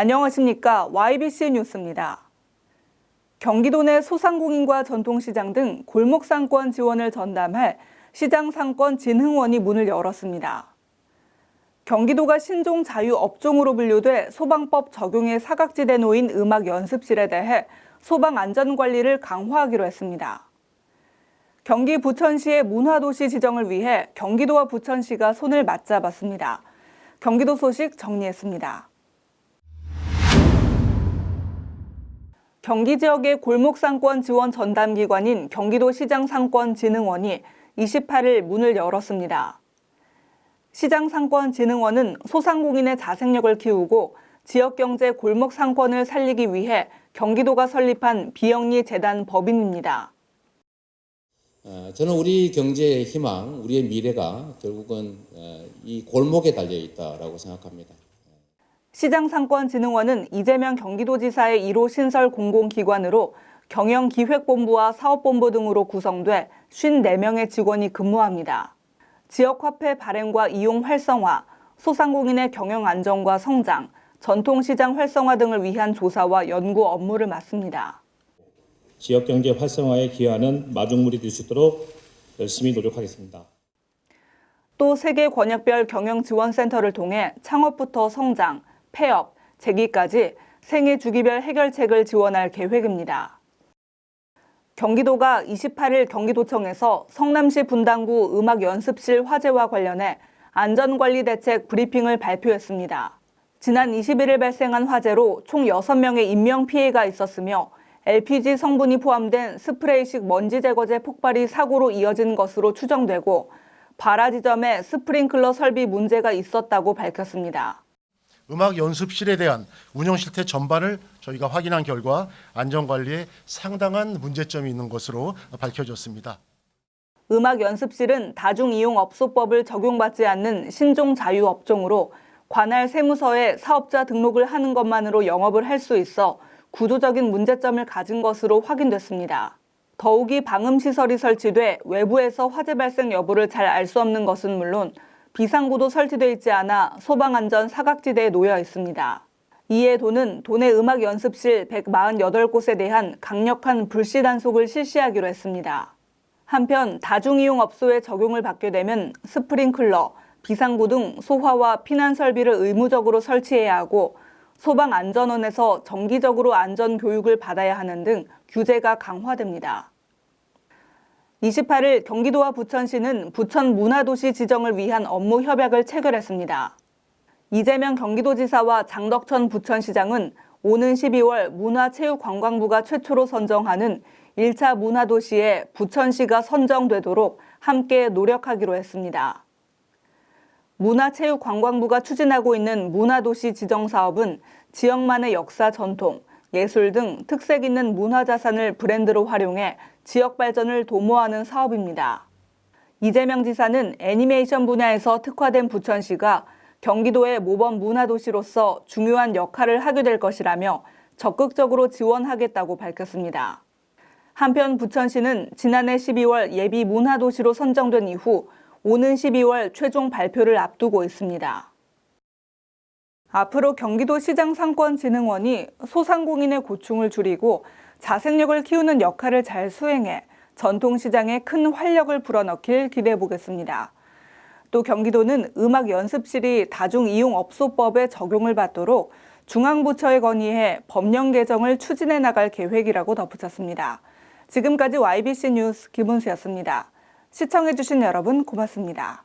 안녕하십니까. YBC 뉴스입니다. 경기도 내 소상공인과 전통시장 등 골목상권 지원을 전담할 시장상권 진흥원이 문을 열었습니다. 경기도가 신종 자유업종으로 분류돼 소방법 적용에 사각지대 놓인 음악 연습실에 대해 소방 안전 관리를 강화하기로 했습니다. 경기 부천시의 문화도시 지정을 위해 경기도와 부천시가 손을 맞잡았습니다. 경기도 소식 정리했습니다. 경기 지역의 골목 상권 지원 전담 기관인 경기도시장 상권진흥원이 28일 문을 열었습니다. 시장 상권진흥원은 소상공인의 자생력을 키우고 지역 경제 골목 상권을 살리기 위해 경기도가 설립한 비영리 재단 법인입니다. 어, 저는 우리 경제의 희망, 우리의 미래가 결국은 어, 이 골목에 달려 있다라고 생각합니다. 시장상권진흥원은 이재명 경기도지사의 1호 신설 공공기관으로 경영기획본부와 사업본부 등으로 구성돼 54명의 직원이 근무합니다. 지역화폐 발행과 이용 활성화, 소상공인의 경영 안정과 성장, 전통시장 활성화 등을 위한 조사와 연구 업무를 맡습니다. 지역 경제 활성화에 기여하는 마중물이 될 수 있도록 열심히 노력하겠습니다. 또 세계 권역별 경영 지원센터를 통해 창업부터 성장, 폐업, 재기까지 생애 주기별 해결책을 지원할 계획입니다. 경기도가 28일 경기도청에서 성남시 분당구 음악 연습실 화재와 관련해 안전관리 대책 브리핑을 발표했습니다. 지난 21일 발생한 화재로 총 6명의 인명 피해가 있었으며 LPG 성분이 포함된 스프레이식 먼지 제거제 폭발이 사고로 이어진 것으로 추정되고 발화 지점에 스프링클러 설비 문제가 있었다고 밝혔습니다. 음악 연습실에 대한 운영 실태 전반을 저희가 확인한 결과 안전 관리에 상당한 문제점이 있는 것으로 밝혀졌습니다. 음악 연습실은 다중 이용 업소법을 적용받지 않는 신종 자유 업종으로 관할 세무서에 사업자 등록을 하는 것만으로 영업을 할 수 있어 구조적인 문제점을 가진 것으로 확인됐습니다. 더욱이 방음시설이 설치돼 외부에서 화재 발생 여부를 잘 알 수 없는 것은 물론 비상구도 설치돼 있지 않아 소방안전 사각지대에 놓여 있습니다. 이에 도는 도내 음악 연습실 148곳에 대한 강력한 불씨 단속을 실시하기로 했습니다. 한편 다중이용 업소에 적용을 받게 되면 스프링클러, 비상구 등 소화와 피난 설비를 의무적으로 설치해야 하고 소방안전원에서 정기적으로 안전 교육을 받아야 하는 등 규제가 강화됩니다. 28일 경기도와 부천시는 부천 문화도시 지정을 위한 업무 협약을 체결했습니다. 이재명 경기도지사와 장덕천 부천시장은 오는 12월 문화체육관광부가 최초로 선정하는 1차 문화도시에 부천시가 선정되도록 함께 노력하기로 했습니다. 문화체육관광부가 추진하고 있는 문화도시 지정 사업은 지역만의 역사 전통, 예술 등 특색 있는 문화 자산을 브랜드로 활용해 지역 발전을 도모하는 사업입니다. 이재명 지사는 애니메이션 분야에서 특화된 부천시가 경기도의 모범 문화도시로서 중요한 역할을 하게 될 것이라며 적극적으로 지원하겠다고 밝혔습니다. 한편 부천시는 지난해 12월 예비 문화도시로 선정된 이후 오는 12월 최종 발표를 앞두고 있습니다. 앞으로 경기도 시장상권진흥원이 소상공인의 고충을 줄이고 자생력을 키우는 역할을 잘 수행해 전통시장에 큰 활력을 불어넣길 기대해 보겠습니다. 또 경기도는 음악 연습실이 다중 이용 업소법에 적용을 받도록 중앙부처에 건의해 법령 개정을 추진해 나갈 계획이라고 덧붙였습니다. 지금까지 YBC 뉴스 김은수였습니다. 시청해주신 여러분 고맙습니다.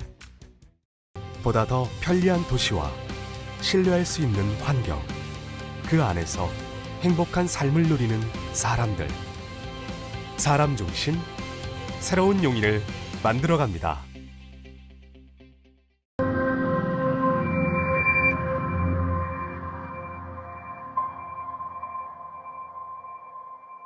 보다 더 편리한 도시와 신뢰할 수 있는 환경 그 안에서 행복한 삶을 누리는 사람들 사람 중심 새로운 용인을 만들어갑니다.